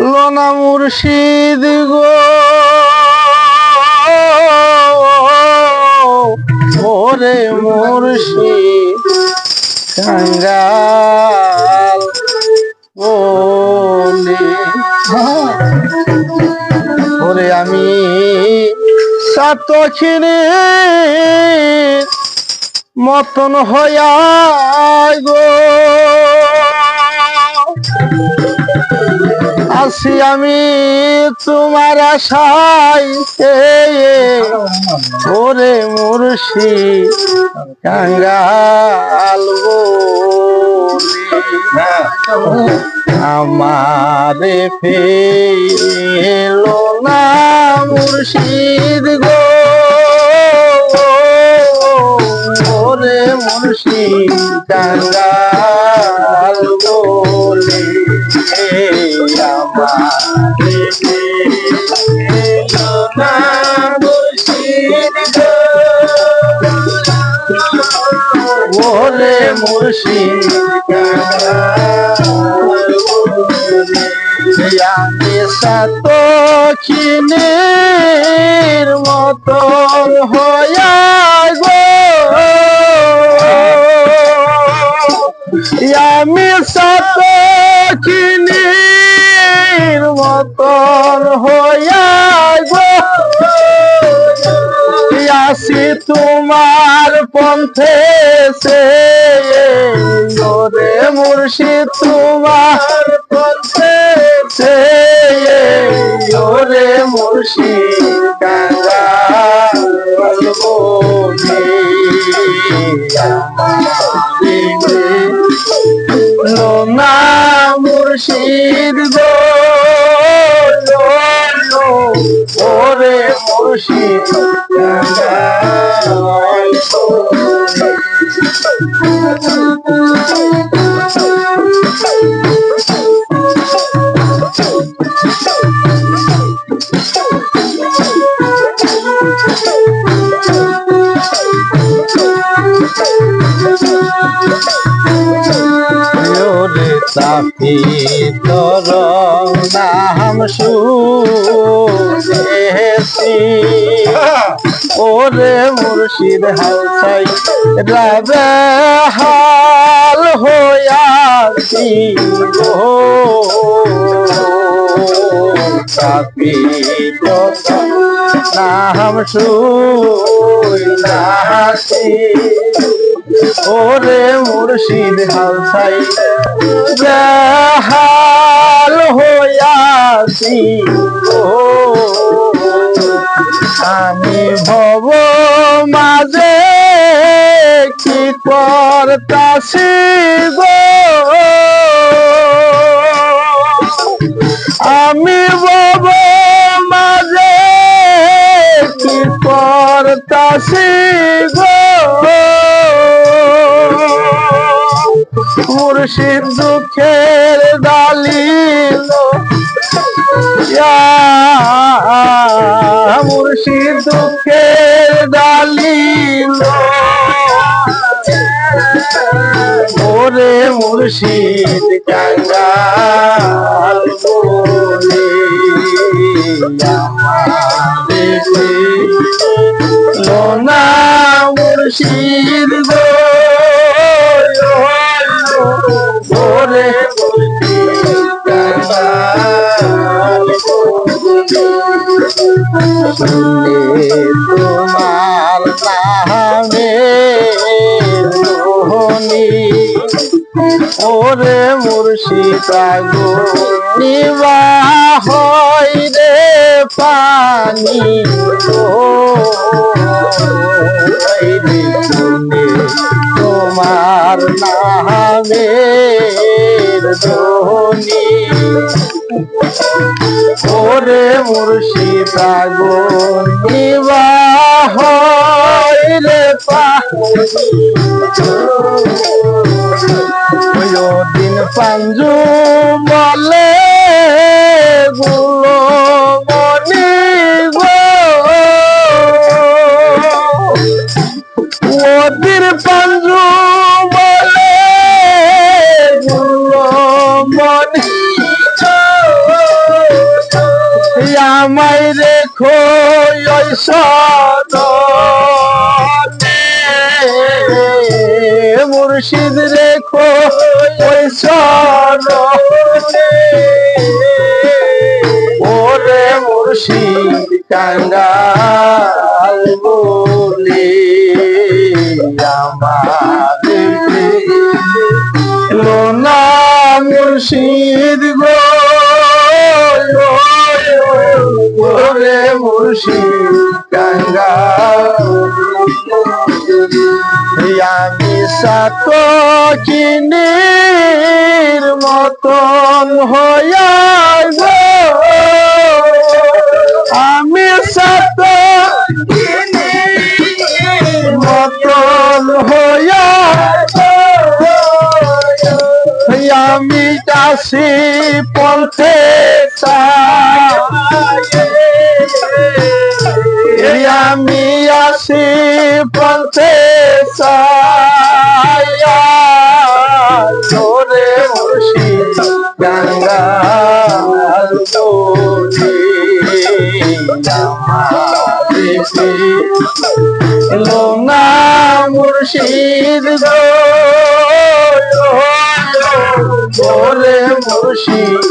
লোনা মুর্শিদ গো। ওরে মুর্শিদ কাঙ্গাল বলে ওরে আমি সাতখিনি মতন হইয়া গো। আসি আমি তোমার আশায়। ওরে মুর্শি কাঙ্গাল আমারে ফেলো না মুর্শিদ না মুর্শিদ গো ওরে মুর্শিদ আমি সাত চিনির গো। আমি সাত মতন হইয়া তোমার পন্থে সে ওরে মুর্শিদ তোমার পন্থে সে ওরে মুর্শিদ গঙ্গা না মুর্শিদ গো। ওরে মুর্শিদ ওরে তাপি তোর নাম শুনেছি ওরে মুর্শিদ হাউসাই রাবে হাল হইয়াছি ও তাপি তোর নাম শুনাছি ওরে মুর্শিদ হালসাই হাল হইয়াছি, ও আমি ভব মাঝে কি করতাছি গো? আমি ভব মাঝে কি করতাছি গো? মুর্শিদ দুঃখের দালিল মুর্শিদ দুঃখের দালিল ওরে মুর্শিদ শুনলে তোমার নামে মোহনী ওরে মুর্শিদা গো নিবা হয় রে পানি। তোমার নামের ধ্বনি ওরে মুর্শিদা গো বিবাহ রে দিন পাঞ্জু বলে আমায় রেখো ওই মুর্শিদ রেখো ওই ওরে মুর্শিদ কাঙ্গাল বলে আমার লোনা মুর্শিদ গো ওরে মুর্শিদ গঙ্গা আমি সাত কিনির মতন হইয়া আমি সাত মতন হইয়া আমি চাষি পন্থে চাই। আসি পন্থে ধরে মুর্শি গঙ্গা লোনা মুর্শিদ গো ওরে মুর্শিদ